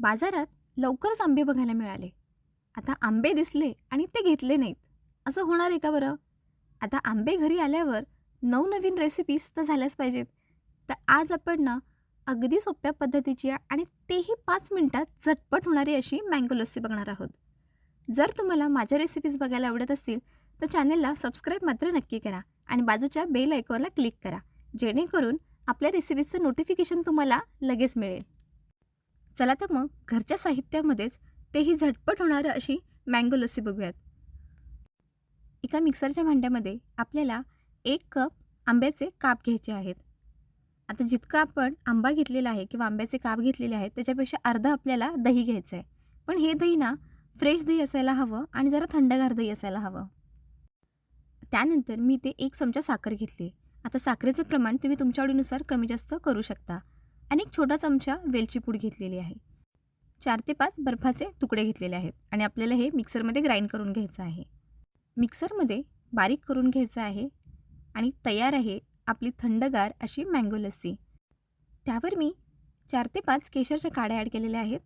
बाजारात लवकरच आंबे बघायला मिळाले. आता आंबे दिसले आणि ते घेतले नाहीत. असं होणार आहे का बरं? आता आंबे घरी आल्यावर नवनवीन रेसिपीज तर झाल्याच पाहिजेत. तर आज आपण ना अगदी सोप्या पद्धतीची आणि तेही पाच मिनटात झटपट होणारी अशी मँगो लस्सी बघणार आहोत. जर तुम्हाला माझ्या रेसिपीज बघायला आवडत असतील तर चॅनलला सबस्क्राईब मात्र नक्की करा आणि बाजूच्या बेल आयकॉनला क्लिक करा. जेणेकरून आपल्या रेसिपीजचं नोटिफिकेशन तुम्हाला लगेच मिळेल. चला तर मग घरच्या साहित्यामध्येच तेही झटपट होणारं अशी मँगो लस्सी बघूयात. एका मिक्सरच्या भांड्यामध्ये आपल्याला एक कप आंब्याचे काप घ्यायचे आहेत. आता जितकं आपण आंबा घेतलेला आहे किंवा आंब्याचे काप घेतलेले आहेत त्याच्यापेक्षा अर्धं आपल्याला दही घ्यायचं आहे. पण हे दही ना फ्रेश दही असायला हवं आणि जरा थंडगार दही असायला हवं. त्यानंतर मी ते एक चमचा साखर घेतली. आता साखरेचं प्रमाण तुम्ही तुमच्या आवडीनुसार कमी जास्त करू शकता. आणि एक छोटा चमचा वेलची पूड घेतलेली आहे. चार ते पाच बर्फाचे तुकडे घेतलेले आहेत आणि आपल्याला हे मिक्सरमध्ये ग्राइंड करून घ्यायचं आहे. मिक्सरमध्ये बारीक करून घ्यायचं आहे आणि तयार आहे आपली थंडगार अशी मँगो लस्सी. त्यावर मी चार ते पाच केशरच्या काड्या ॲड केलेल्या आहेत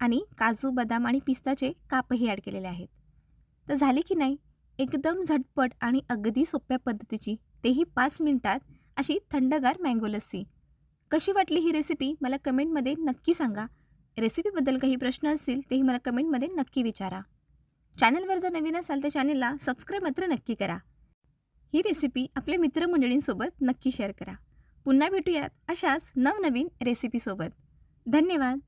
आणि काजू बदाम आणि पिस्ताचे कापही ॲड केलेले आहेत. तर झाले की नाही? एकदम झटपट आणि अगदी सोप्या पद्धतीची तेही पाच मिनटात अशी थंडगार मँगो लस्सी. कशी वाटली ही रेसिपी मला कमेंटमध्ये नक्की सांगा. रेसिपीबद्दल काही प्रश्न असतील तेही मला कमेंटमध्ये नक्की विचारा. चॅनलवर जर नवीन असाल तर चॅनलला सबस्क्राईब मात्र नक्की करा. ही रेसिपी आपल्या मित्रमंडळींसोबत नक्की शेअर करा. पुन्हा भेटूयात अशाच नवनवीन रेसिपीसोबत धन्यवाद.